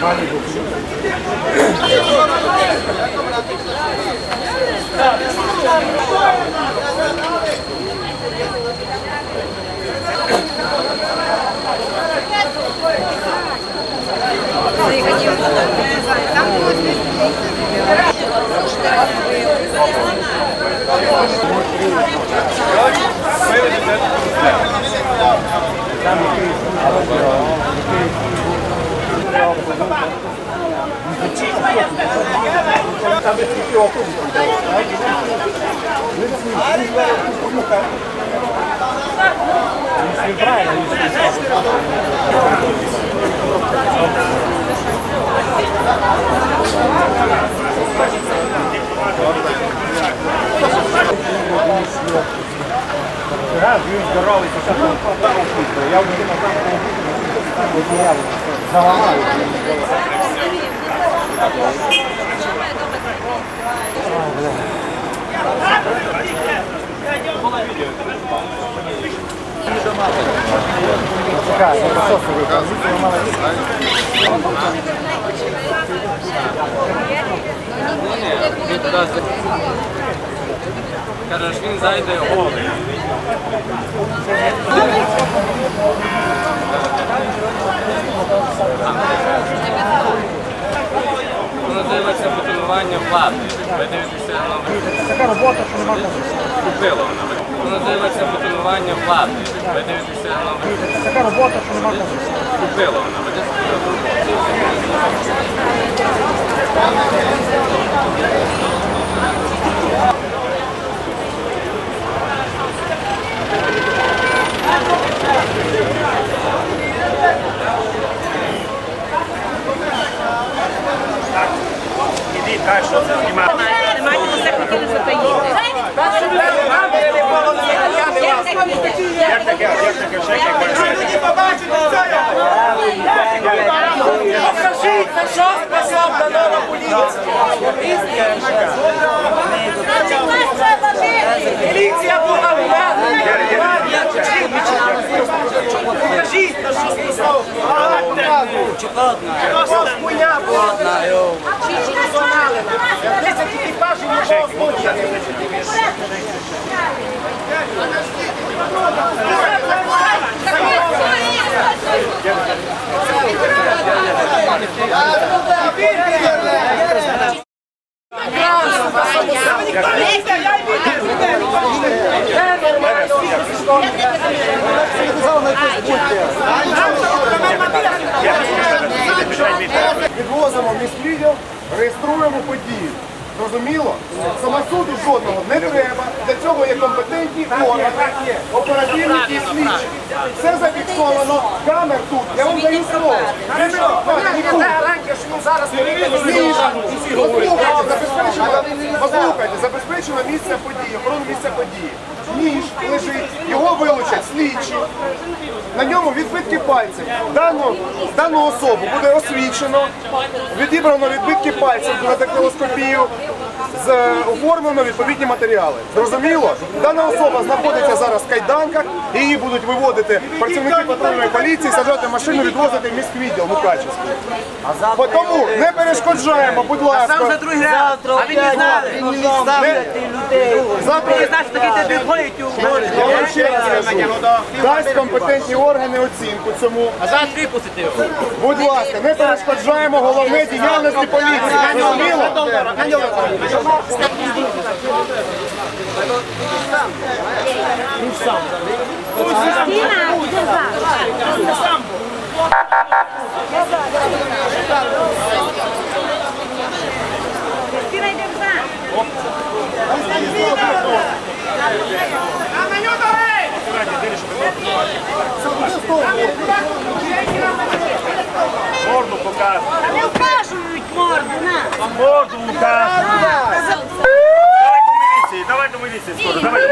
どうした? Я уже там заломаю. Кажеш, він зайде голий. Така робота, що нема кому. купило. Воно дивиться бетонування влади. Ви дивитеся на Така робота, що нема кому. купило. Ідіть, хай що це знімати. Немає все хотіли затаїти. Як таке, як таке, ще як бачите. Побачите, це я! Покажіть, на що способна нова поліція. Міліція була владна. Покажіть, на що способна. Просто хуйня була. Десять екіпажів не було злочинів. Відвозимо міськвідділ, реєструємо подію. Зрозуміло? Самосуду жодного не треба. Для цього є компетентні органи, оперативники і слідчі. Все зафіксовано. Камер тут. Я вам даю слово. Не Гарантія, що зараз Послухайте, забезпечено, послухайте, забезпечено місце події, охорону місця події. Ніж лежить, його вилучать слідчі. На ньому відбитки пальців. Дану, дану особу буде освічено, відібрано відбитки пальців на дактилоскопію, оформлено відповідні матеріали. Зрозуміло? Дана особа знаходиться зараз в кайданках, її будуть виводити працівники патрульної поліції, саджати машину, відвозити в міськвідділ Мукачевський. Бо Тому не перешкоджаємо, будь ласка. Сам за другий раз. А ви не знали. Завтра Ви знаєте, такий ти ходить у я вам ще раз кажу, дасть компетентні органи оцінку цьому. А зараз випустите його. Будь ласка, не перешкоджаємо головне діяльності поліції. Зрозуміло? Кристина, йдемо за. Морду показує. Не вкажують морду, на. Морду показує. Давай до міліції, давай до міліції скоро, давай.